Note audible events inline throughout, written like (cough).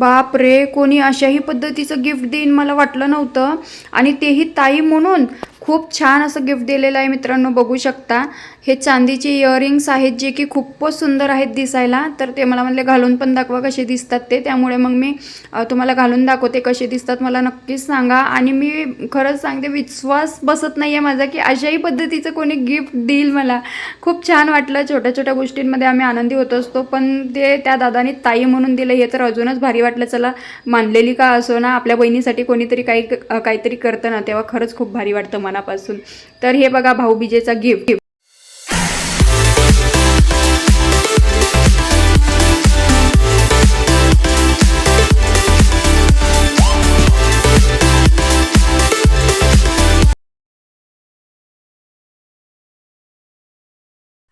बाप रे कोणी अशाही पद्धतीचं गिफ्ट देईन मला वाटलं नव्हतं. आणि तेही ताई म्हणून खूप छान असं गिफ्ट दिलेलं आहे मित्रांनो बघू शकता. हे चांदीचे इयरिंग्स आहेत जे की खूपच सुंदर आहेत दिसायला. तर ते मला म्हणले घालून पण दाखवा कसे दिसतात ते. त्यामुळे मग मी तुम्हाला घालून दाखवते कसे दिसतात मला नक्कीच सांगा. आणि मी खरंच सांगते विश्वास बसत नाही आहे माझा की अशाही पद्धतीचं कोणी गिफ्ट देईल मला. खूप छान वाटलं. छोट्या छोट्या गोष्टींमध्ये आम्ही आनंदी होत असतो. पण ते त्या दादानी ताई म्हणून दिलं हे तर अजूनच भारी वाटलं चला मानलेली का असो ना आपल्या बहिणीसाठी कोणीतरी काही काहीतरी करतं ना तेव्हा खरंच खूप भारी वाटतं मनापासून. तर हे बघा भाऊबीजेचा गिफ्ट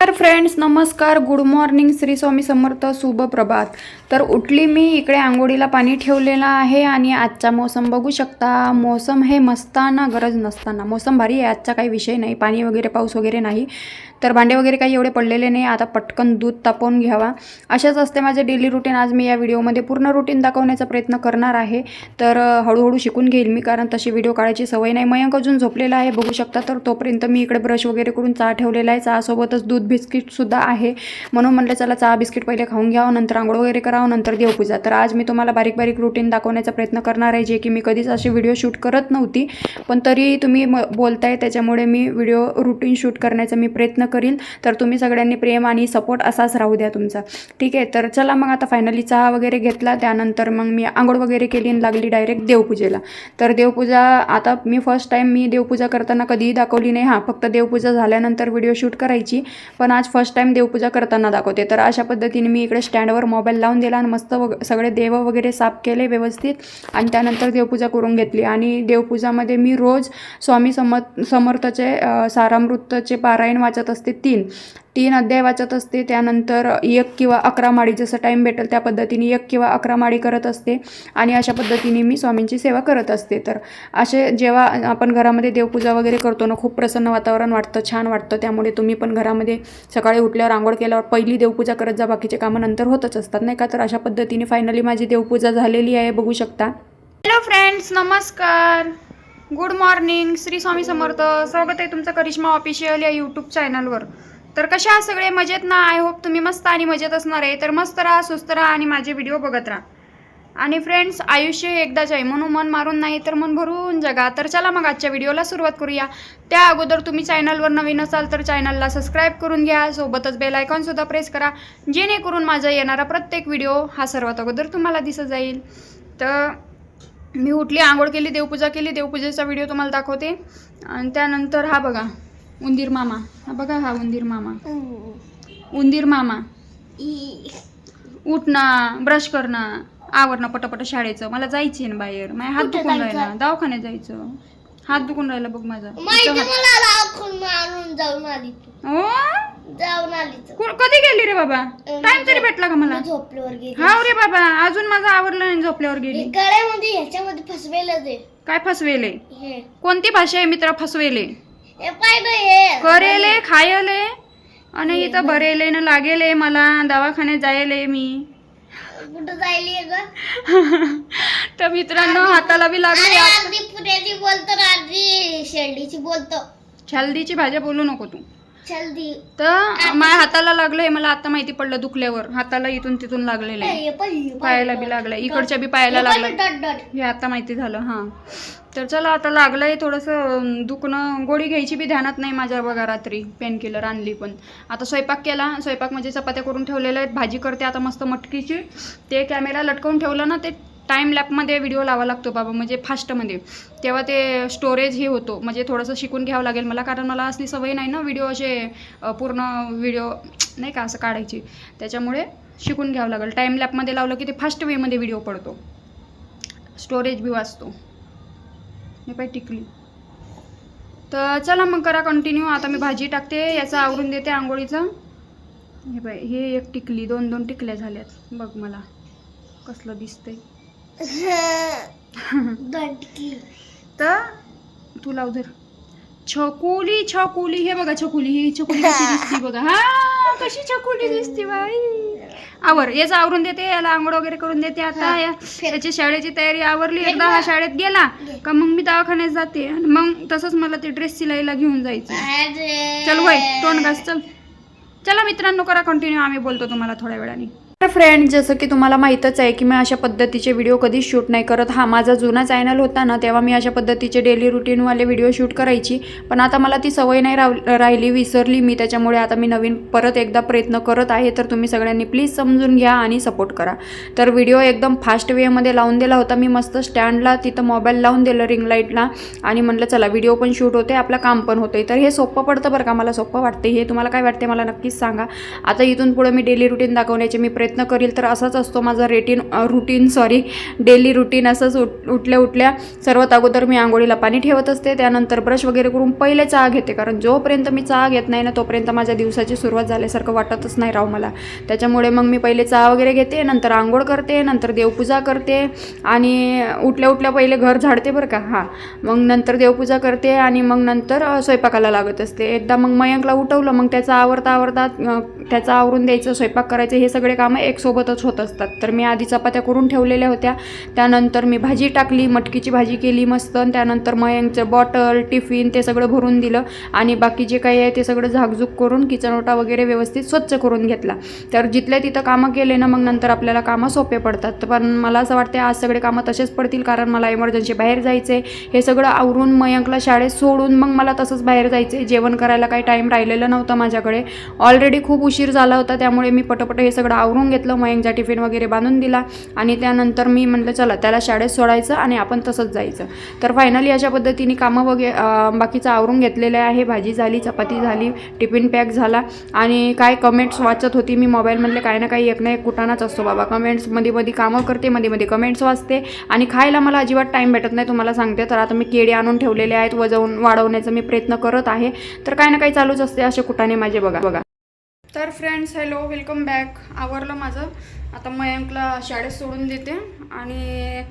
तर फ्रेंड्स नमस्कार. गुड मॉर्निंग श्री स्वामी समर्थ शुभ प्रभात. तर उठली मी इकडे आंघोळीला पाणी ठेवलेलं आहे आणि आजचा मोसम बघू शकता. मोसम हे मस्ताना गरज नसताना. मोसम भारी आहे आजचा काही विषय नाही. पाणी वगैरे पाऊस वगैरे नाही. तर भांडे वगैरे काही एवढे पडलेले नाही. आता पटकन दूध तापवून घ्यावा. अशाच असते माझे डेली रुटीन आज मी या व्हिडिओमध्ये पूर्ण रुटीन दाखवण्याचा प्रयत्न करणार आहे. तर हळूहळू शिकून घेईल मी कारण तशी व्हिडिओ काढायची सवय नाही. मयंक अजून झोपलेला आहे बघू शकता. तर तोपर्यंत मी इकडे ब्रश वगैरे करून चहा ठेवलेला आहे. चहासोबतच दूध बिस्किटसुद्धा आहे. म्हणून म्हटलं चला चहा बिस्किट पहिले खाऊन घ्यावं नंतर आंघोळ वगैरे करावं नंतर देवपूजा तर आज मी तुम्हाला बारीक बारीक रुटीन दाखवण्याचा प्रयत्न करणार आहे जे की मी कधीच अशी व्हिडिओ शूट करत नव्हती. पण तरी तुम्ही म बोलताय त्याच्यामुळे मी व्हिडिओ रुटीन शूट करण्याचा मी प्रयत्न करील तर तुम्ही सगळ्यांनी प्रेम आणि सपोर्ट असाच राहू द्या तुमचा. ठीक आहे तर चला मग आता फायनली चहा वगैरे घेतला. त्यानंतर मग मी आंघोळ वगैरे केली आणि लागली डायरेक्ट देवपूजेला तर देवपूजा आता मी फर्स्ट टाईम मी देवपूजा करताना कधीही दाखवली नाही. हां फक्त देवपूजा झाल्यानंतर व्हिडिओ शूट करायची. पण आज फर्स्ट टाईम देवपूजा करताना दाखवते. तर अशा पद्धतीने मी इकडे स्टँडवर मोबाईल लावून दिला आणि मस्त वग सगळे देव वगैरे साफ केले व्यवस्थित. आणि त्यानंतर देवपूजा करून घेतली. आणि देवपूजामध्ये मी रोज स्वामी समत समर्थचे सारामृतचे पारायण वाचत असते तीन. तीन अध्याय वाचत असते. त्यानंतर एक किंवा अकरा माळी जसं टाईम भेटेल त्या पद्धतीने एक किंवा अकरा माळी करत असते आणि अशा पद्धतीने मी स्वामींची सेवा करत असते. तर असे जेव्हा आपण घरामध्ये देवपूजा वगैरे करतो ना खूप प्रसन्न वातावरण वाटतं छान वाटतं. त्यामुळे तुम्ही पण घरामध्ये सकाळी उठल्यावर आंघोळ केल्यावर पहिली देवपूजा करत जा. बाकीचे कामं नंतर होतच असतात नाही का? तर अशा पद्धतीने फायनली माझी देवपूजा झालेली आहे. बघू शकता. हॅलो फ्रेंड्स नमस्कार. Good morning Shri Swami Samarth. स्वागत आहे तुमचं करिश्मा ऑफिशियल या यूट्यूब चॅनलवर तर कशा सगळे मजेत ना? आय होप तुम्ही मस्त आणि मजेत असणार आहे. तर मस्त राहा सुस्त राहा आणि माझे व्हिडिओ बघत राहा. आणि फ्रेंड्स आयुष्य एकदाच आहे. म्हणून मन मारून नाही तर मन भरून जगा. तर चला मग आजच्या व्हिडिओला सुरुवात करूया. त्या अगोदर तुम्ही चॅनलवर नवीन असाल तर चॅनलला सबस्क्राईब करून घ्या. सोबतच बेल आयकॉनसुद्धा प्रेस करा. जेणेकरून माझा येणारा प्रत्येक व्हिडिओ हा सर्वात अगोदर तुम्हाला दिसत जाईल. तर मी उठली आंघोळ केली देवपूजा केली. देवपूजेचा व्हिडिओ तुम्हाला दाखवते. आणि त्यानंतर हा बघा. उंदीर मामा. हा बघा हा उंदीर मामा. उंदीर मामा. उठणं ब्रश करणं आवरणं पटापट शाळेचं. मला जायचे ना बाहेर. माझ्या हात कुठं दुखून जायचं? राहिला. दवाखान्यात जायचं. हात दुखून राहिला बघ माझा. माहिती इथं हात- मला दाखवून आणून जाऊन आली तू. ओ जाऊन आली तू. कु- कधी गेली रे बाबा? टाइम तरी भेटला का मला? झोपल्यावर गेली. हा रे बाबा. अजून माझं आवरलं नाही झोपल्यावर गेली. गळ्यामध्ये ह्याच्यामध्ये फसवेलं ते काय फसवेले? हे. कोणती भाषा आहे मित्र फसवेले? हे हे करेले खायले. आणि इथं भरेले ना लागेले मला. दवाखान्यात जायले मी. कुठं जायली ग? (laughs) तर मित्रांनो हाताला बी लागले बोलतो शेंडीची बोलतो. हल्दीची भाज्या बोलू नको तू. जल्दी. तर माझ्या हाताला लागलंय मला आता माहिती पडलं दुखल्यावर. हाताला इथून तिथून लागलेलं आहे. पायाला बी लागलाय. इकडच्या बी पायाला डट हे आता माहिती झालं हां. तर चला आता लागलंय थोडंसं दुखणं गोळी घ्यायची बी ध्यानात नाही माझ्या बघा रात्री. पेन किलर आणली पण. आता स्वयंपाक केला स्वयंपाक म्हणजे चपात्या करून ठेवलेल्या आहेत. भाजी करते आता मस्त मटकीची. ते कॅमेरा लटकवून ठेवलं ना ते टाईम लॅपमध्ये व्हिडिओ लावा लागतो बाबा म्हणजे फास्टमध्ये तेव्हा ते स्टोरेज हे होतो. म्हणजे थोडंसं शिकून घ्यावं लागेल मला कारण मला असली सवय नाही ना व्हिडिओ असे पूर्ण व्हिडिओ नाही का असं काढायची. त्याच्यामुळे शिकून घ्यावं लागेल. टाईम लॅपमध्ये लावलं की ते फास्ट वेमध्ये व्हिडिओ पडतो. स्टोरेज बी वाचतो. हे पाय टिकली. तर चला मग करा कंटिन्यू आता मी भाजी टाकते याचं आवरून देते आंघोळीचं. हे पाय हे एक टिकली दोन दोन टिकल्या झाल्यात. बघ मला कसलं दिसतंय. (laughs) तर तू लाव धर. छकुली छकुली हे बघा छकुली ही छकुली कशी (laughs) दिसते बघा. हा कशी छकुली दिसते बाई. आवर याचं आवरून देते याला आंघोळ वगैरे करून देते. आता या- याची शाळेची तयारी आवरली एकदा हा शाळेत गेला का मग मी दवाखान्यात जाते. आणि मग तसंच मला ते ड्रेस सिलाईला घेऊन जायचं. चल वय तोंड घास चल. चला मित्रांनो करा कंटिन्यू आम्ही बोलतो तुम्हाला थोड्या वेळाने. तर फ्रेंड जसं की तुम्हाला माहीतच आहे की मी अशा पद्धतीचे व्हिडिओ कधीच शूट नाही करत. हा माझा जुना चॅनल होता ना तेव्हा मी अशा पद्धतीचे डेली रुटीनवाले व्हिडिओ शूट करायची. पण आता मला ती सवय नाही राव राहिली विसरली मी. त्याच्यामुळे आता मी नवीन परत एकदा प्रयत्न करत आहे. तर तुम्ही सगळ्यांनी प्लीज समजून घ्या आणि सपोर्ट करा. तर व्हिडिओ एकदम फास्ट वेमध्ये लावून दिला होता. मी मस्त स्टँडला तिथं मोबाईल लावून दिलं रिंग लाईटला आणि म्हटलं चला व्हिडिओ पण शूट होते आपलं काम पण होते तर हे सोपं पडतं बरं का? मला सोपं वाटते हे तुम्हाला काय वाटते मला नक्कीच सांगा. आता इथून पुढे मी डेली रुटीन दाखवण्याचे मी प्रयत्न प्रयत्न करील तर असाच असतो माझा routine routine sorry daily routine असंच उठ उठल्या उठल्या सर्वात अगोदर मी आंघोळीला पाणी ठेवत असते. त्यानंतर ब्रश वगैरे करून पहिले चहा घेते. कारण जोपर्यंत मी चहा घेत नाही ना तोपर्यंत माझ्या दिवसाची सुरुवात झाल्यासारखं वाटतच नाही राव मला. त्याच्यामुळे मग मी पहिले चहा वगैरे घेते नंतर आंघोळ करते नंतर देवपूजा करते आणि उठल्या उठल्या पहिले घर झाडते बरं का. हां. मग नंतर देवपूजा करते आणि मग नंतर स्वयंपाकाला लागत असते. एकदा मग मयंकला उठवलं मग त्याचा आवरता आवरता त्याचा आवरून द्यायचं स्वयंपाक करायचं हे सगळे कामं एक सोबतच होत असतात. तर मी आधी चपात्या करून ठेवलेल्या होत्या. त्यानंतर मी भाजी टाकली मटकीची भाजी केली मस्त. त्यानंतर मयंकचं बॉटल टिफिन ते सगळं भरून दिलं. आणि बाकी जे काही आहे ते सगळं झाकझूक करून किचन ओटा वगैरे व्यवस्थित स्वच्छ करून घेतला. तर जिथल्या तिथं कामं केले ना मग नंतर आपल्याला कामं सोपे पडतात. पण मला असं वाटते आज सगळे कामं तसेच पडतील कारण मला इमर्जन्सी बाहेर जायचं आहे हे सगळं आवरून मयंकला शाळेत सोडून मग मला तसंच बाहेर जायचं आहे जेवण करायला काही टाईम राहिलेलं नव्हतं माझ्याकडे. ऑलरेडी खूप उशीर झाला होता त्यामुळे मी पटपट हे सगळं आवरून घेतलं मयंकचा टिफिन वगैरे बांधून दिला. आणि त्यानंतर मी म्हटलं चला त्याला शाळेत सोडायचं आणि आपण तसंच जायचं. तर फायनली अशा पद्धतीने कामं वगैरे बाकीचं आवरून घेतलेलं आहे. भाजी झाली चपाती झाली टिफिन पॅक झाला. आणि काय कमेंट्स वाचत होती मी मोबाईलमधले काही ना काही एक ना एक कुठानाच असतो बाबा. कमेंट्समध्ये मध्ये कामं करते मध्ये मध्ये कमेंट्स वाचते. आणि खायला मला अजिबात टाईम भेटत नाही तुम्हाला सांगते. तर आता मी केळी आणून ठेवलेले आहेत वजवून वाढवण्याचा मी प्रयत्न करत आहे. तर काही ना काही चालूच असते असे कुठाने माझे बघा बघा. तर फ्रेंड्स हॅलो वेलकम बॅक आवरलं माझं. आता मयंकला शाळेत सोडून देते आणि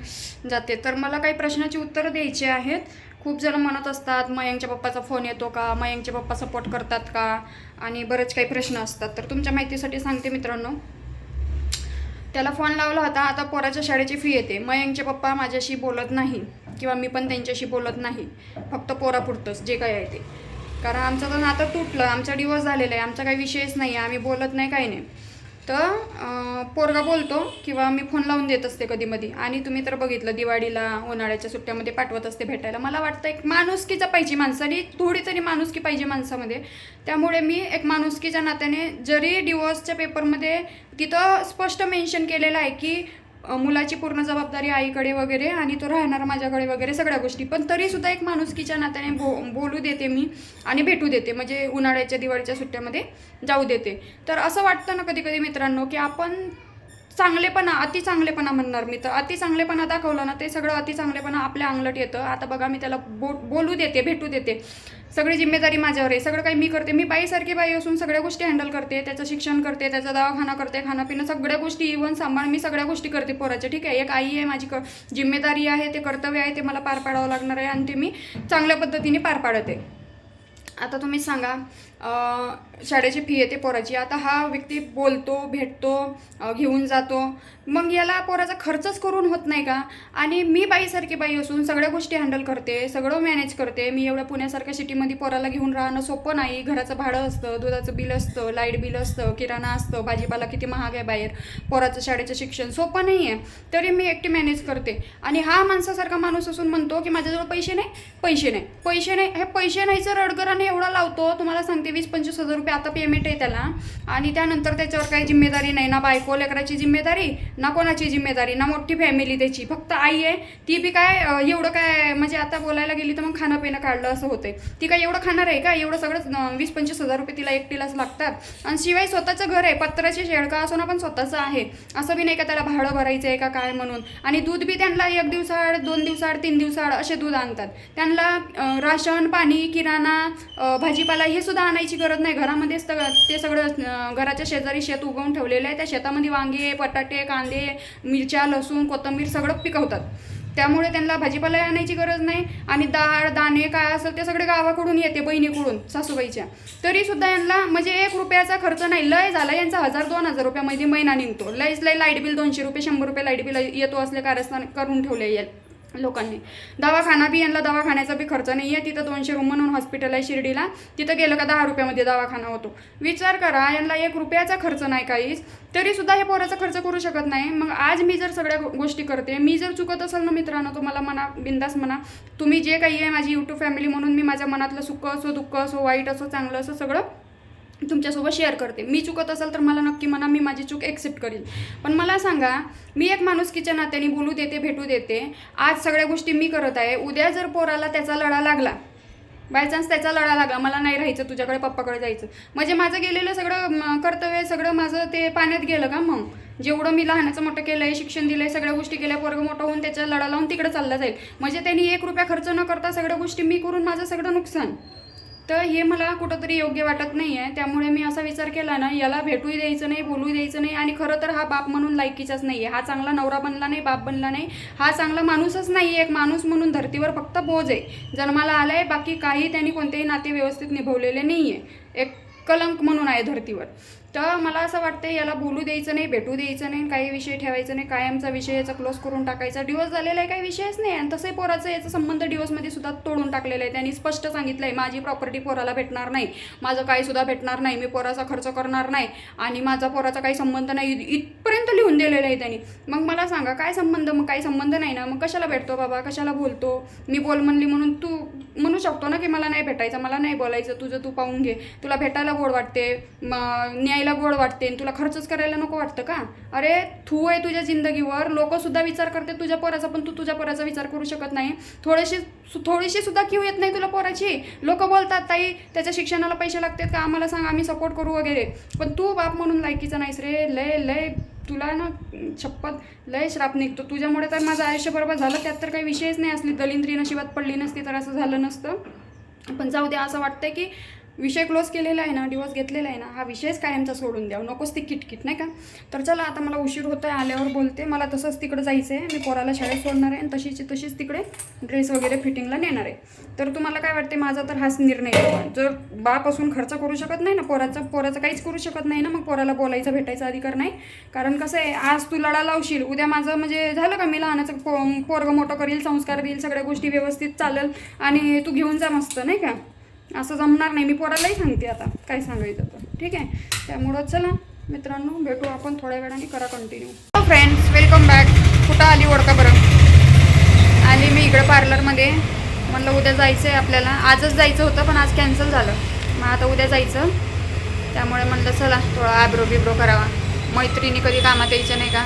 जाते. तर मला काही प्रश्नाची उत्तरं द्यायची आहेत. खूप जण म्हणत असतात मयंकच्या पप्पाचा फोन येतो का? मयंकचे पप्पा सपोर्ट करतात का? आणि बरेच काही प्रश्न असतात. तर तुमच्या माहितीसाठी सांगते मित्रांनो. त्याला फोन लावला होता. आता पोराच्या शाळेची फी येते. मयंकचे पप्पा माझ्याशी बोलत नाही. किंवा मी पण त्यांच्याशी बोलत नाही. फक्त पोरापुरतंच. जे काही आहे ते. कारण आमचं तर नातं तुटलं आमचा डिवोर्स झालेला आहे आमचा काही विषयच नाही आहे आम्ही बोलत नाही काही नाही. तर पोरगा बोलतो किंवा मी फोन लावून देत असते कधीमधी. आणि तुम्ही तर बघितलं दिवाळीला उन्हाळ्याच्या सुट्ट्यामध्ये पाठवत असते भेटायला. मला वाटतं एक माणुसकीचा पाहिजे माणसाने थोडी तरी माणुसकी पाहिजे माणसामध्ये. त्यामुळे मी एक माणुसकीच्या नात्याने जरी डिवोर्सच्या पेपरमध्ये तिथं स्पष्ट मेन्शन केलेलं आहे की मुलाची पूर्ण जबाबदारी आईकडे वगैरे आणि तो राहणार माझ्याकडे वगैरे सगळ्या गोष्टी. पण तरीसुद्धा एक माणुसकीच्या नात्याने बो बोलू देते मी आणि भेटू देते. म्हणजे उन्हाळ्याच्या दिवाळीच्या सुट्ट्यामध्ये जाऊ देते. तर असं वाटतं ना कधी कधी मित्रांनो की आपण चांगलेपणा अति चांगलेपणा म्हणणार मी तर. अति चांगलेपणा दाखवलं ना ते सगळं अति चांगलेपणा आपल्या अंगलट येतं. आता बघा मी त्याला बो बोलू देते भेटू देते. सगळी जिम्मेदारी माझ्यावर आहे. सगळं काही मी करते. मी बाईसारखी बाई असून सगळ्या गोष्टी हँडल करते त्याचं शिक्षण करते त्याचा दवाखाना करते खाणं पिणं सगळ्या गोष्टी इव्हन सांभाळ मी सगळ्या गोष्टी करते पोराच्या. ठीक आहे? एक आई आहे माझी क जिम्मेदारी आहे ते कर्तव्य आहे ते मला पार पाडावं लागणार आहे आणि ते मी चांगल्या पद्धतीने पार पाडते. आता तुम्ही सांगा शाळेची फी येते पोराची. आता हा व्यक्ती बोलतो भेटतो घेऊन जातो. मग याला पोराचा खर्चच करून होत नाही का? आणि मी बाईसारखी बाई असून सगळ्या गोष्टी हँडल करते सगळं मॅनेज करते. मी एवढ्या पुण्यासारख्या सिटीमध्ये पोराला घेऊन राहणं सोपं नाही. घराचं भाडं असतं दुधाचं बिल असतं लाइट बिल असतं किराणा असतं भाजीपाला किती महाग आहे बाहेर. पोराचं शाळेचं शिक्षण सोपं नाही आहे. तरी मी एकटी मॅनेज करते. आणि हा माणसासारखा माणूस असून म्हणतो की माझ्याजवळ पैसे नाही पैसे नाही. पैसे नाही हे पैसे नाहीचं रडगराने एवढा लावतो. तुम्हाला सांगते ते वीस पंचवीस हजार रुपये आता पेमेंट आहे त्याला. आणि त्यानंतर त्याच्यावर काही जिम्मेदारी नाही. ना बायको लेकराची जिम्मेदारी ना कोणाची जिम्मेदारी ना मोठी फॅमिली त्याची. फक्त आई आहे. ती बी काय एवढं काय म्हणजे आता बोलायला गेली तर मग खाणं पिणं काढलं असं होतंय. ती काय एवढं खाणार आहे का? एवढं सगळं वीस पंचवीस हजार रुपये तिला एकटीलाच लागतात. आणि शिवाय स्वतःचं घर आहे. पत्राची शेळका असून पण स्वतःचं आहे. असं बी नाही का त्याला भाडं भरायचं आहे का काय म्हणून. आणि दूध बी त्यांना एक दिवसाआड दोन दिवसाआड तीन दिवसाआड असे दूध आणतात. त्यांना राशन पाणी किराणा भाजीपाला हे सुद्धा आणतात गरज नाही. घरामध्येच सगळं ते सगळं घराच्या शेजारी शेत उगवून ठेवलेलं आहे. त्या शेतामध्ये वांगे बटाटे कांदे मिरच्या लसूण कोथिंबीर सगळं पिकवतात. त्यामुळे त्यांना भाजीपाला आणायची गरज नाही आणि डाळ दाणे काय असेल ते सगळे गावाकडून येते बहिणीकडून सासूबाईच्या. तरी सुद्धा यांना म्हणजे एक रुपयाचा खर्च नाही. लय झाला यांचा हजार दोन हजार रुपयामध्ये महिना निघतो. लयच लय लाइट बिल दोनशे रुपये शंभर रुपये लाइट बिल येतो असले कारस्थान करून ठेवले लोकांनी. दवाखाना बी यांना दवाखान्याचा बी खर्च नाही आहे तिथं दोनशे रूम म्हणून हॉस्पिटल आहे शिर्डीला. तिथं गेलं का दहा रुपयामध्ये दवाखाना होतो. विचार करा यांना एक रुपयाचा खर्च नाही काहीच. तरी सुद्धा हे पोराचा खर्च करू शकत नाही. मग आज मी जर सगळ्या गोष्टी करते मी जर चुकत असेल ना मित्रांनो तुम्हाला म्हणा बिंदास म्हणा तुम्ही जे काही आहे माझी यूट्यूब फॅमिली म्हणून मी माझ्या मनातलं सुख असो दुःख असो वाईट असो चांगलं असो सगळं तुमच्यासोबत शेअर करते. मी चुकत असेल तर मला नक्की म्हणा मी माझी चूक एक्सेप्ट करील. पण मला सांगा मी एक माणुसकीच्या नात्याने बोलू देते भेटू देते. आज सगळ्या गोष्टी मी करत आहे. उद्या जर पोराला त्याचा लढा लागला बाय चान्स त्याचा लढा लागला मला नाही राहायचं तुझ्याकडे पप्पाकडे जायचं. म्हणजे माझं गेलेलं सगळं कर्तव्य सगळं माझं ते पाण्यात गेलं का मग? जेवढं मी लहानाचं मोठं केलं आहे शिक्षण दिलं आहे सगळ्या गोष्टी केल्या पोरग मोठं होऊन त्याच्या लढा लावून तिकडे चालला जाईल. म्हणजे त्यांनी एक रुपया खर्च न करता सगळ्या गोष्टी मी करून माझं सगळं नुकसान. तर हे मला कुठंतरी योग्य वाटत नाही आहे त्यामुळे मी असा विचार केला ना याला भेटूही द्यायचं नाही बोलूही द्यायचं नाही आणि खरं तर हा बाप म्हणून लायकीचाच नाही आहे हा चांगला नवरा बनला नाही बाप बनला नाही. हा चांगला माणूसच नाही आहे एक माणूस म्हणून धर्तीवर फक्त बोज आहे. जन्माला आला आहे बाकी काही त्यांनी कोणतेही नाते व्यवस्थित निभवलेले नाही आहे एक कलंक म्हणून आहे धर्तीवर. तर मला असं वाटतं याला बोलू द्यायचं नाही भेटू द्यायचं नाही काही विषय ठेवायचं नाही कायमचा विषय याचा क्लोज करून टाकायचा. डिवोर्स झालेला आहे काही विषयच नाही आणि तसंही पोराचं याचा संबंध डिवोर्समध्ये सुद्धा तोडून टाकलेला आहे. त्यांनी स्पष्ट सांगितलं आहे माझी प्रॉपर्टी पोराला भेटणार नाही. माझं काही सुद्धा भेटणार नाही. मी पोराचा खर्च करणार नाही. आणि माझा पोराचा काही संबंध नाही. इथपर्यंत लिहून दिलेलं आहे त्यांनी. मग मला सांगा काय संबंध? मग काही संबंध नाही ना? मग कशाला भेटतो बाबा? कशाला बोलतो? मी बोल म्हणली म्हणून तू म्हणू शकतो ना की मला नाही भेटायचं? मला नाही बोलायचं. तुझं तू पाहून घे. तुला भेटायला गोड वाटते. न्याय न्यायला गोड वाटते आणि तुला खर्चच करायला नको वाटतं का? अरे तू आहे तुझ्या जिंदगीवर लोकसुद्धा विचार करते तुझ्या पोराचा पण तू तुझ्या पोराचा विचार करू शकत नाही. थोडीशी सु- थोडीशी सुद्धा क्यू येत नाही तुला पोराची. लोक बोलतात ताई त्याच्या शिक्षणाला पैसे लागतात का? आम्हाला सांग आम्ही सपोर्ट करू वगैरे. पण तू बाप म्हणून लायकीचा नाहीस रे. लय लय तुला ना छप्पत लय श्राप निघतो. तुझ्यामुळे तर माझं आयुष्य बरोबर झालं. त्यात तर काही विषयच नाही असली. दलिंद्री नशिबात पडली नसती तर असं झालं नसतं. पण जाऊ दे असं वाटतंय की विषय क्लोज केलेला आहे ना डिवोर्स घेतलेला आहे ना हा विषयच कायमचा सोडून द्यावं. नकोच ती किटकिट नाही का? तर चला आता मला उशीर होतो आहे आल्यावर बोलते. मला तसंच तिकडे जायचं आहे मी पोराला शाळेत सोडणार आहे आणि तशीची तशीच तिकडे ड्रेस वगैरे फिटिंगला नेणार आहे. तर तुम्हाला काय वाटते माझा तर हाच निर्णय आहे. जर बाप असून खर्च करू शकत नाही ना पोराचा पोराचं काहीच करू शकत नाही ना मग पोराला बोलायचा भेटायचा अधिकार नाही. कारण कसं आहे आज तू लढा लावशील उद्या माझं म्हणजे झालं का? मी लहानाचं पो पोरगं मोठं करील संस्कार देईल सगळ्या गोष्टी व्यवस्थित चालेल आणि तू घेऊन जा मस्त नाही का? असं जमणार नाही. मी पोरालाही सांगते आता काय सांगायचं तर. ठीक आहे? त्यामुळं चला मित्रांनो भेटू आपण थोड्या वेळाने. करा कंटिन्यू फ्रेंड्स वेलकम बॅक कुठं आली ओळखा बरं आली मी इकडं पार्लरमध्ये म्हणलं उद्या जायचं आहे आपल्याला. आजच जायचं होतं पण आज कॅन्सल झालं. मग आता उद्या जायचं. त्यामुळे म्हणलं चला थोडा आब्रो बिब्रो करावा. मैत्रिणी कधी कामात यायचं नाही का?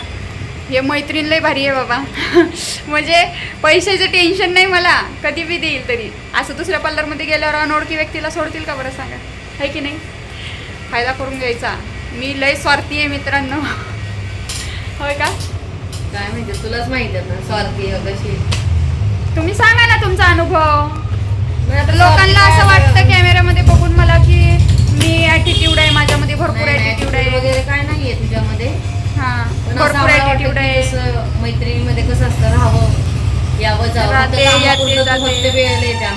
हे मैत्रीण लय भारी आहे बाबा. (laughs) म्हणजे पैशाचं टेन्शन नाही मला. कधी बी देईल तरी. असं दुसऱ्या पार्लरमध्ये गेल्यावर अनोळखी व्यक्तीला सोडतील का बरं सांगा? आहे की नाही? फायदा करून घ्यायचा. मी लय स्वार्थी आहे मित्रांनो. (laughs) होय का? काय माहिती तुलाच माहिती आहे ना स्वार्थी आहे कशी तुम्ही सांगा ना तुमचा अनुभव. लोकांना असं वाटतं कॅमेऱ्यामध्ये बघून मला की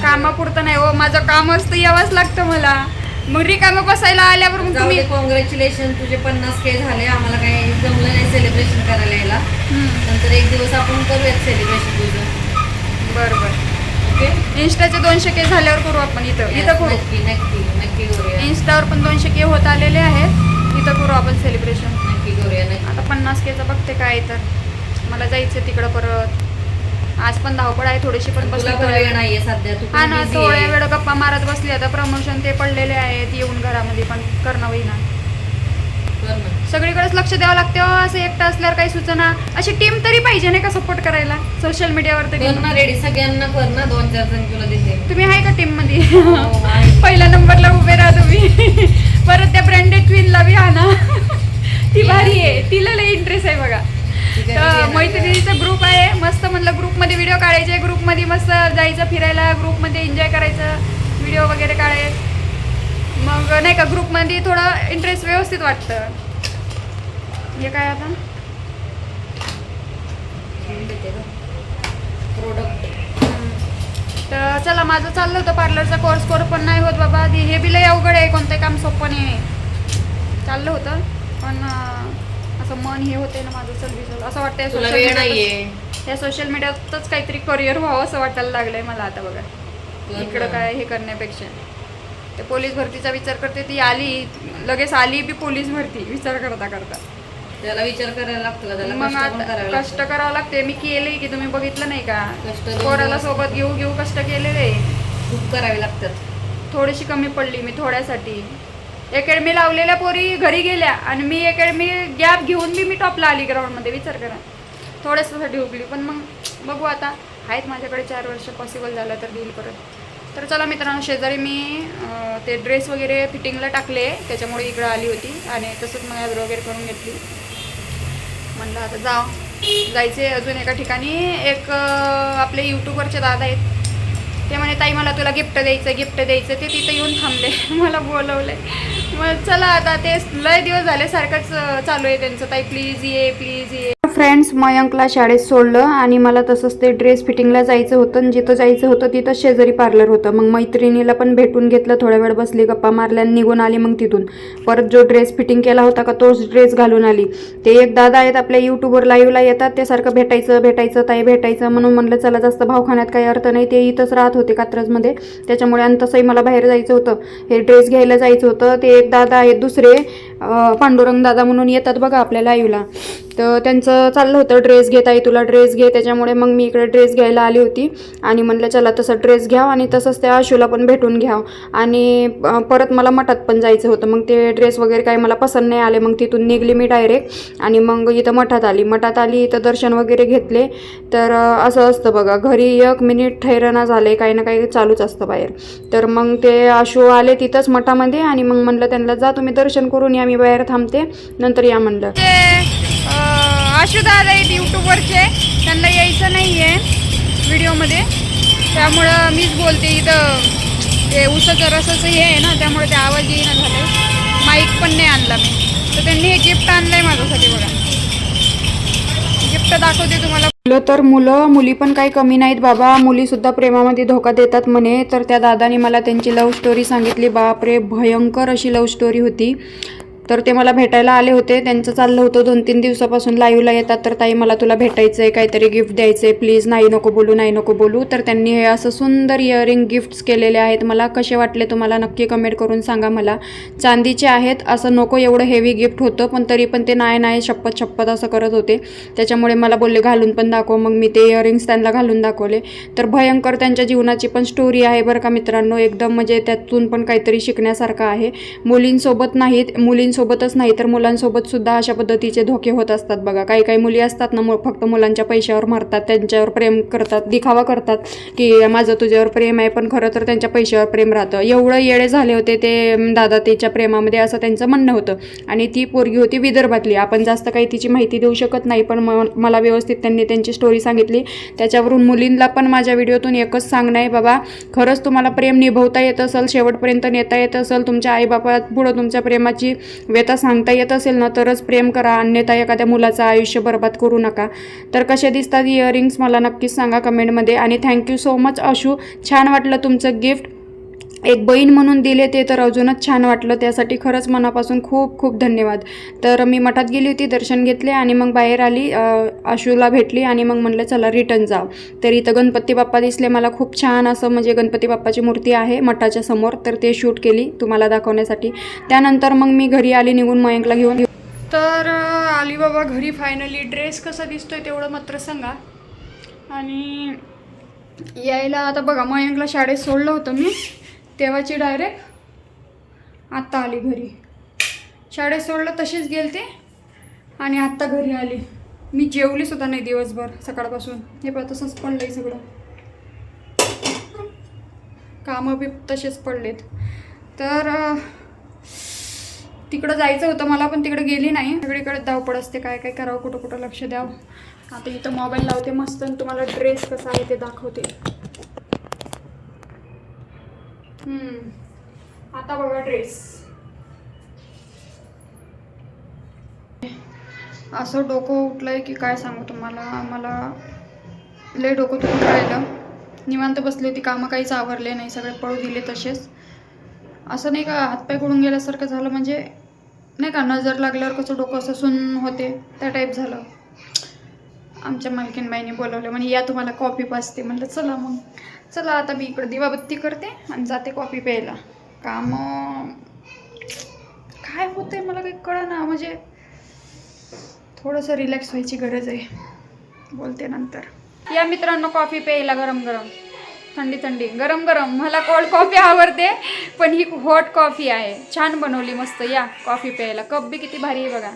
कामापुरतं नाही हो माझं काम असतं यावंच लागतं मला. मग रिकामं बसायला आल्यावर मग तुम्ही कॉंग्रॅच्युलेशन तुझे पन्नास के झाले. आम्हाला काही जमलं नाही सेलिब्रेशन करायला यायला. नंतर एक दिवस आपण करूयात सेलिब्रेशन तुझं. बरं बरं ओके इन्स्टाचे दोनशे के झाल्यावर करू आपण इथं. इथं करू. नक्की नक्की नक्की करूया. इन्स्टावर पण दोनशे के होत आलेले आहेत. इथं करू आपण सेलिब्रेशन नक्की करूया नक्की. आता पन्नास केचं बघते काय तर. मला जायचं तिकडं परत. आज पण धावपळ आहे थोडीशी पण बसली नाहीये सध्या हा ना थोड्या. वेळ गप्पा मारत बसली आता प्रमोशन ते पडलेले आहेत येऊन घरामध्ये पण करणं होईना. सगळीकडेच लक्ष द्यावं लागतं हो, असं एकटं असल्यावर काही सुचना. अशी टीम तरी पाहिजे नाही का सपोर्ट करायला? सोशल मीडियावर तरी रेडी सगळ्यांना कर ना दोन चार जण तुला देते. तुम्ही आहे का टीममध्ये? हो. पहिल्या नंबरला उभे राहा तुम्ही. परत त्या ब्रँडेड क्वीनला बी आणा. ती भारी आहे तिला लई इंटरेस्ट आहे बघा. तर मैत्रिणीचा ग्रुप आहे. मस्त म्हणलं ग्रुपमध्ये व्हिडिओ काढायचे. ग्रुपमध्ये मस्त जायचं फिरायला. ग्रुपमध्ये एन्जॉय करायचं. व्हिडिओ वगैरे काढाय मग नाही का ग्रुपमध्ये थोडं इंटरेस्ट व्यवस्थित वाटतं. हे काय आता? प्रोडक्ट तर चला माझं चाललं होतं पार्लरचा कोर्स कोर पण नाही होत बाबा. ती हे बी लय अवघड आहे. कोणतं काम सोपं नाही आहे. चाललं होतं. पण असं मन हे होते ना माझं चल असं वाटतंय तुला social वेळ media- नाहीये. या सोशल मीडियातच काहीतरी करिअर व्हावं असं वाटायला लागलंय मला आता बघा. इकडं. काय हे करण्यापेक्षा. ते पोलीस भरतीचा विचार करते ती आली लगेच आली बी पोलीस भरती विचार करता करता. त्याला विचार करायला लागतो का? त्याला मग कष्ट पण आता करावे कष्ट लागतात. करावं लागते मी केले की तुम्ही बघितलं नाही का? कष्ट दोन पोराला दिवस सोबत घेऊ घेऊ कष्ट केलेले. खूप करावे लागतात. थोडीशी कमी पडली मी थोड्यासाठी. अकॅडमी लावलेल्या पोरी घरी गेल्या आणि मी अकॅडमी गॅप घेऊन बी मी टॉपला आली ग्राउंडमध्ये विचार करा. थोड्यासाठी उगली. पण मग बघू आता. आहेत माझ्याकडे चार वर्ष पॉसिबल झालं तर देईल परत तर चला मित्रांनो शेजारी मी ते ड्रेस वगैरे फिटिंगला टाकले. त्याच्यामुळे इकडं आली होती आणि तसंच मग ॲब्रो वगैरे करून घेतली. म्हणलं आता जाव. जायचे अजून एका ठिकाणी. एक आपले यूट्यूबवरचे दादा आहेत. ते म्हणे ताई मला तुला गिफ्ट द्यायचं गिफ्ट द्यायचं. ते तिथं येऊन थांबले. (laughs) मला बोलवले मग चला आता ते लय दिवस झाले सारखंच चालू आहे त्यांचं. ताई प्लीज ये प्लीज ये. फ्रेंड्स मयंकला शाळेत सोडलं आणि मला तसंच ते ड्रेस फिटिंगला जायचं होतं आणि जिथं जायचं होतं तिथं शेजारी पार्लर होतं. मग मैत्रिणीला पण भेटून घेतलं. थोड्या वेळ बसली गप्पा मारल्या निघून आली मग तिथून. परत जो ड्रेस फिटिंग केला होता का तोच ड्रेस घालून आली. ते एक दादा आहेत आपल्या यूट्यूबवर लाईव्हला येतात. ते सारखं भेटायचं भेटायचं ताई भेटायचं म्हणून म्हणलं चला जास्त भावखान्यात काही अर्थ नाही. ते इथंच राहत होते कात्रजमध्ये. त्याच्यामुळे आणि तसंही मला बाहेर जायचं होतं. हे ड्रेस घ्यायला जायचं होतं. ते एक दादा आहेत दुसरे. पांडुरंगदादा पांडुरंग दादा म्हणून येतात बघा आपल्या लाईव्हला तर त्यांचं चाललं होतं ड्रेस घेत आहे तुला ड्रेस घे. त्याच्यामुळे मग मी इकडे ड्रेस घ्यायला आली होती. आणि म्हणलं चला तसं ड्रेस घ्याव आणि तसंच त्या आशूला पण भेटून घ्याव. आणि परत मला मठात पण जायचं होतं. मग ते ड्रेस वगैरे काही मला पसंत नाही आले. मग तिथून निघली मी डायरेक्ट आणि मग इथं मठात आली. मठात आली इथं दर्शन वगैरे घेतले. तर असं असतं बघा. घरी एक मिनिट ठैरणा झाले काही ना काही चालूच असतं बाहेर. तर मग ते आशू आले तिथंच मठामध्ये. आणि मग म्हणलं त्यांना जा तुम्ही दर्शन करून या मी बाहेर थांबते. नंतर या म्हणलं. ते आशू दादा आहेत यूट्यूबवरचे त्यांना यायचं नाही आहे व्हिडिओमध्ये. त्यामुळं मीच बोलते इथं ते उसाचं रसाचं हे आहे ना त्यामुळे ते आवाज येईना झालं. माईक पण नाही आणला मी. तर त्यांनी हे गिफ्ट आणलंय माझ्यासाठी बघा. गिफ्ट दाखवते तुम्हाला. मुलं तर मुलं मुली पण काही कमी नाहीत बाबा. मुली सुद्धा प्रेमामध्ये धोका देतात म्हणे. तर त्या दादाने मला त्यांची लव्ह स्टोरी सांगितली. बापरे भयंकर अशी लव्ह स्टोरी होती. तर ते मला भेटायला आले होते. त्यांचं चाललं होतं दोन तीन दिवसापासून लाईव्हला येतात. तर ताई मला तुला भेटायचं आहे काहीतरी गिफ्ट द्यायचं आहे प्लीज नाही नको बोलू नाही नको बोलू. तर त्यांनी हे असं सुंदर इयरिंग गिफ्ट्स केलेले आहेत. मला कसे वाटले तुम्हाला नक्की कमेंट करून सांगा मला. चांदीचे आहेत. असं नको एवढं हेवी गिफ्ट होतं पण तरी पण ते नाही नाही शपथ शपथ असं करत होते. त्याच्यामुळे मला बोलले घालून पण दाखव. मग मी ते इयरिंग्स त्यांना घालून दाखवले. तर भयंकर त्यांच्या जीवनाची पण स्टोरी आहे बरं का मित्रांनो. एकदम म्हणजे त्यातून पण काहीतरी शिकण्यासारखं आहे. मुलींसोबत नाहीत. मुलीं मुलींसोबतच नाही तर मुलांसोबत सुद्धा अशा पद्धतीचे धोके होत असतात बघा. काही काही मुली असतात ना फक्त मुलांच्या पैशावर मारतात त्यांच्यावर प्रेम करतात दिखावा करतात की माझं तुझ्यावर प्रेम आहे पण खरं तर त्यांच्या पैशावर प्रेम राहतं. एवढं येडे झाले होते ते दादा तिच्या प्रेमामध्ये असं त्यांचं म्हणणं होतं. आणि ती पोरगी होती विदर्भातली. आपण जास्त काही तिची माहिती देऊ शकत नाही पण म- मला व्यवस्थित त्यांनी त्यांची स्टोरी सांगितली. त्याच्यावरून मुलींना पण माझ्या व्हिडिओतून एकच सांगणं आहे बाबा खरंच तुम्हाला प्रेम निभवता येत असेल शेवटपर्यंत नेता येत असेल तुमच्या आईबापा पुढं तुमच्या प्रेमाची व्यथा सांगता येत असेल ना तरच प्रेम करा अन्यथा एखाद्या मुलाचं आयुष्य बर्बाद करू नका. तर कसे दिसतात इयरिंग्स मला नक्कीच सांगा कमेंटमध्ये आणि थँक्यू सो मच अशू. छान वाटलं तुमचं गिफ्ट एक बहीण म्हणून दिले ते तर अजूनच छान वाटलं. त्यासाठी खरंच मनापासून खूप खूप धन्यवाद. तर मी मठात गेली होती दर्शन घेतले आणि मग बाहेर आली अशूला आशूला भेटली आणि मग म्हणलं चला रिटर्न जाव. तर इथं गणपती बाप्पा दिसले. मला खूप छान असं म्हणजे गणपती बाप्पाची मूर्ती आहे मठाच्या समोर. तर ते शूट केली तुम्हाला दाखवण्यासाठी. त्यानंतर मग मी घरी आली निघून मयंकला घेऊन तर आली बाबा घरी फायनली ड्रेस कसा दिसतोय तेवढं मात्र सांगा. आणि यायला आता बघा मयंकला शाळेत सोडलं होतं मी. तेव्हाची डायरेक्ट आत्ता आली घरी. शाळेत सोडलं तशीच गेलते आणि आत्ता घरी आली. मी जेवली सुद्धा नाही दिवसभर सकाळपासून. हे पण तसंच पडलंय सगळं. कामं बी तसेच पडलेत. तर तिकडं जायचं होतं मला पण तिकडे गेली नाही. सगळीकडे धावपड असते काय काय करावं कुठं कुठं लक्ष द्यावं. आता इथं मोबाईल लावते मस्त आणि तुम्हाला ड्रेस कसा आहे ते दाखवते. आता बघा ड्रेस असं डोकं उठलंय की काय सांगू तुम्हाला? मला लय डोकं तुम्ही राहिलं. निवांत बसली होती कामं काहीच आवरले नाही सगळे पळू दिले तसेच. असं नाही का हातपाय कुडून गेल्यासारखं झालं म्हणजे नाही का नजर लागल्यावर कसं डोकं असं सुन होते त्या टाईप झालं. आमच्या मालकीनबाईने बोलवलं म्हणजे या तुम्हाला कॉपी पाजते म्हणलं चला मग. चला आता मी इकडे दिवाबत्ती करते आणि जाते कॉफी प्यायला. काम काय होतंय मला काही कळना म्हणजे थोडंसं रिलॅक्स व्हायची गरज आहे. बोलते नंतर. या मित्रांनो कॉफी प्यायला गरम गरम. थंडी थंडी. गरम गरम. मला कोल्ड कॉफी आवडते पण ही हॉट कॉफी आहे. छान बनवली मस्त. या कॉफी प्यायला. कप बी किती भारी आहे बघा.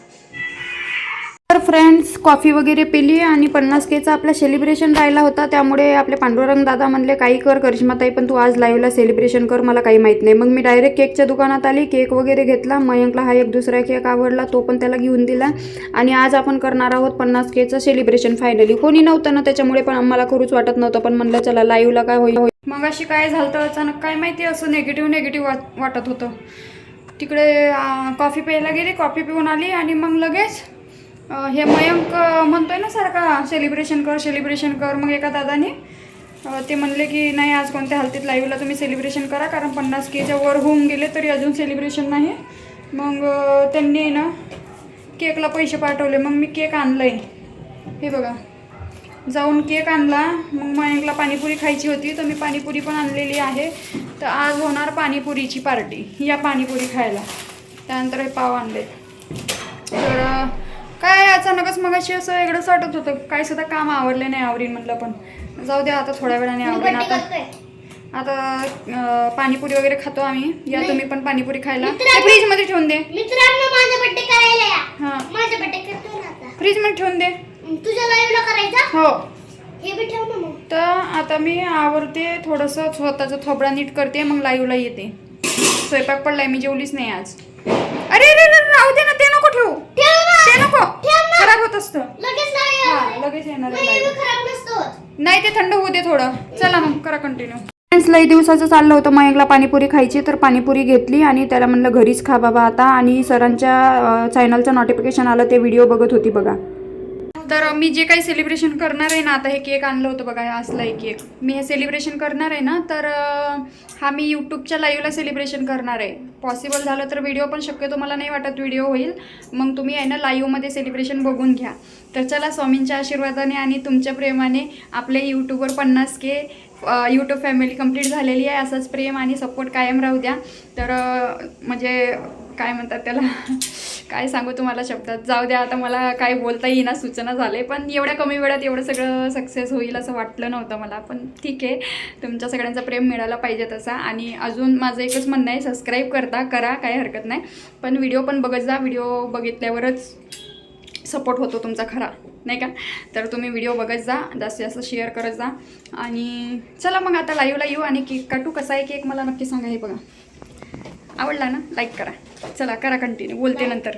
तर फ्रेंड्स कॉफी वगैरे पिली आणि पन्नास केचा आपला सेलिब्रेशन राहिला होता. त्यामुळे आपले पांडुरंग दादा म्हणले काही कर करिश्माताई पण तू आज लाईव्हला सेलिब्रेशन कर मला काही माहीत नाही. मग मी डायरेक्ट केकच्या दुकानात आली केक वगैरे घेतला. मयंकला हा एक दुसरा केक आवडला तो पण त्याला घेऊन दिला. आणि आज आपण करणार आहोत पन्नास केचं सेलिब्रेशन फायनली कोणी नव्हतं ना त्याच्यामुळे पण आम्हाला करूच वाटत नव्हतं पण म्हणलं चला लाईव्हला काय होईल? होईल. मग अशी काय झालं तर अचानक काय माहिती असं नेगेटिव्ह नेगेटिव्ह वाटत होतं. तिकडे कॉफी प्यायला गेली कॉफी पिऊन आली आणि मग लगेच हे मयंक म्हणतोय ना सारखा सेलिब्रेशन कर सेलिब्रेशन कर मग एका दादाने ते म्हणले की नाही आज कोणत्या हालतीत लाईव्हला तुम्ही सेलिब्रेशन करा कारण पन्नास केच्या वर होऊन गेले तरी अजून सेलिब्रेशन नाही. मग त्यांनी ना केकला पैसे पाठवले. मग मी केक आणलं आहे हे बघा. जाऊन केक आणला. मग मयंकला पाणीपुरी खायची होती तर मी पाणीपुरी पण आणलेली आहे. तर आज होणार पाणीपुरीची पार्टी या पाणीपुरी खायला. त्यानंतर हे पाव आणले तर काय अचानकच मग अशी असं वेगळंच वाटत होतं. काय सुद्धा काम आवरले नाही आवरीन म्हटलं पण. जाऊ द्या आता थोड्या वेळाने बड्डे आता आता पाणीपुरी वगैरे खातो आम्ही. या. तुम्ही पण पाणीपुरी खायला. फ्रीजमध्ये ठेवून दे. मित्रांनो माझा बड्डे करायला या. हा. माझा बड्डे करतो ना आता. फ्रीजमध्ये ठेवून दे. तुझ्या लाईव्हला करायचा? हो. हे बी ठेव ना मग. तर आता मी आवरते थोडंसं स्वतःचा थोबडा नीट करते मग लाईव्हला येते. स्वयंपाक पडलाय मी जेवलीच नाही आज. अरे अरे राहू दे ना ते नको ठेवू ते नको. खराब होत असतं. लगेच हा लगेच येणार आहे नाही live. बी खराब नसतो. होत. नाही ते थंड होऊ दे थोडं. चला मग करा कंटिन्यू फ्रेंड्स लई दिवसाचं चाललं होतं मयंकला पाणीपुरी खायची तर पाणीपुरी घेतली आणि त्याला म्हणलं घरीच खा बाबा आता. आणि सरांच्या चॅनलचं नोटिफिकेशन आलं ते व्हिडिओ बघत होती बघा. तर मी जे काही सेलिब्रेशन करणार आहे ना आता हे केक आणलं होतं बघा असलं आहे केक मी हे सेलिब्रेशन करणार आहे ना तर हा मी यूट्यूबच्या लाईव्हला सेलिब्रेशन करणार आहे. पॉसिबल झालं तर व्हिडिओ पण शक्यतो मला नाही वाटत व्हिडिओ होईल. मग तुम्ही आहे ना लाईव्हमध्ये सेलिब्रेशन बघून घ्या. तर चला स्वामींच्या आशीर्वादाने आणि तुमच्या प्रेमाने आपले यूट्यूबवर पन्नास के यूट्यूब फॅमिली कंप्लीट झालेली आहे. असंच प्रेम आणि सपोर्ट कायम राहू द्या. तर म्हणजे काय म्हणतात त्याला? काय सांगू तुम्हाला शब्दात? जाऊ द्या आता मला काय बोलता येईना सूचना झाले. पण एवढ्या कमी वेळात एवढं सगळं सक्सेस होईल असं वाटलं नव्हतं मला. पण ठीक आहे. तुमच्या सगळ्यांचा प्रेम मिळाला पाहिजे तसा. आणि अजून माझं एकच म्हणणं आहे सबस्क्राईब करता करा काही हरकत नाही. पण व्हिडिओ पण बघत जा. व्हिडिओ बघितल्यावरच सपोर्ट होतो तुमचा खरा. नाही का? तर तुम्ही व्हिडिओ बघत जा. जास्तीत जास्त शेअर करत जा. आणि चला मग आता लाईव्हला येऊ. आणि केक काटू कसा आहे केक मला नक्की सांगा हे बघा. आवडला ना? लाईक करा. चला करा कंटिन्यू बोलते नंतर.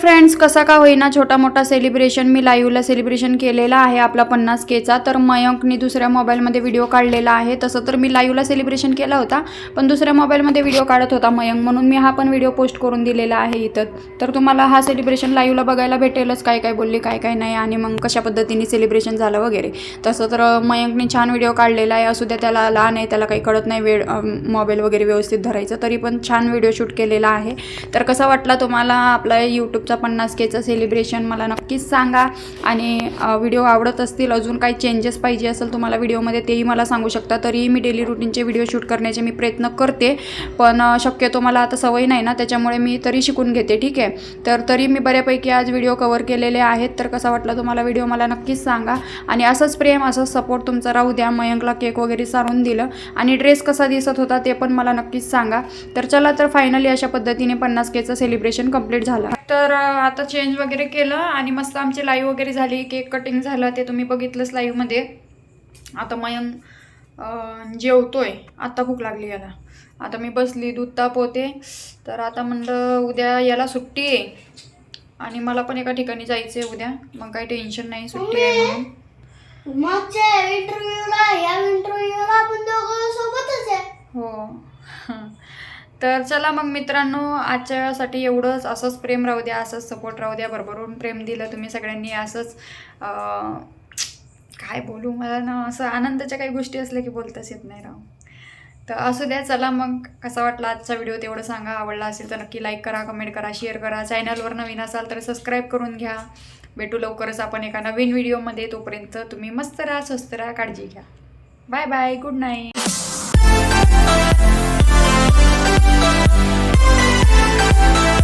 फ्रेंड्स कसा का होईना छोटा मोठा सेलिब्रेशन मी लाईव्हला सेलिब्रेशन केलेला आहे आपला पन्नास केचा तर मयंकनी दुसऱ्या मोबाईलमध्ये व्हिडिओ काढलेला आहे. तसं तर मी लाईव्हला सेलिब्रेशन केला होता पण दुसऱ्या मोबाईलमध्ये व्हिडिओ काढत होता मयंक. म्हणून मी हा पण व्हिडिओ पोस्ट करून दिलेला आहे इथं. तर तुम्हाला हा सेलिब्रेशन लाईव्हला बघायला भेटेलच. काय काय बोलले काय काय नाही आणि मग कशा पद्धतीने सेलिब्रेशन झालं वगैरे. तसं तर मयंकने छान व्हिडिओ काढलेला आहे. असू द्या त्याला लहान आहे त्याला काही कळत नाही वेळ मोबाईल वगैरे व्यवस्थित धरायचं तरी पण छान व्हिडिओ शूट केलेला आहे. तर कसा वाटला तुम्हाला आपला यूट्यूबचा पन्नास केचं सेलिब्रेशन मला नक्कीच सांगा. आणि व्हिडिओ आवडत असतील अजून काही चेंजेस पाहिजे असेल तुम्हाला व्हिडिओमध्ये तेही मला सांगू शकता. तरीही मी डेली रुटीनचे व्हिडिओ शूट करण्याचे मी प्रयत्न करते. पण शक्यतो मला आता सवय नाही ना त्याच्यामुळे मी तरी शिकून घेते ठीक आहे? तर तरी मी बऱ्यापैकी आज व्हिडिओ कवर केलेले आहेत. तर कसा वाटला तुम्हाला व्हिडिओ मला नक्कीच सांगा. आणि असंच प्रेम असंच सपोर्ट तुमचा राहू द्या. मयंकला केक वगैरे सारून दिलं. आणि ड्रेस कसा दिसत होता ते पण मला नक्कीच सांगा. तर चला तर फायनली अशा पद्धतीने पन्नास केचं सेलिब्रेशन कंप्लीट झालं. तर आता चेंज वगैरे केलं आणि मस्त आमची लाईव्ह वगैरे झाली. केक कटिंग झालं ते तुम्ही बघितलंच लाईव्हमध्ये आता मयंक जेवतोय. आत्ता भूक लागली याला. आता मी बसली दूध तापवते. तर आता म्हणलं उद्या याला सुट्टी आहे. आणि मला पण एका ठिकाणी जायचं आहे उद्या. मग काही टेन्शन नाही सुट्टी आहे म्हणून. मागच्या इंटरव्ह्यूला या इंटरव्ह्यूला आपण दोघं सोबतच आहे. हो. तर चला मग मित्रांनो आजच्यासाठी एवढंच. असंच प्रेम राहू द्या असंच सपोर्ट राहू द्या. भरभरून प्रेम दिलं तुम्ही सगळ्यांनी. असंच काय बोलू? मला ना असं आनंदाच्या काही गोष्टी असल्या की बोलताच येत नाही राव. तर असू द्या चला मग. कसा वाटला आजचा व्हिडिओ तेवढं सांगा. आवडला असेल तर नक्की लाईक करा कमेंट करा शेअर करा. चॅनलवर नवीन असाल तर सबस्क्राईब करून घ्या. भेटू लवकरच आपण एका नवीन व्हिडिओमध्ये तोपर्यंत तुम्ही मस्त राहा स्वस्त राहा काळजी घ्या. Bye bye good night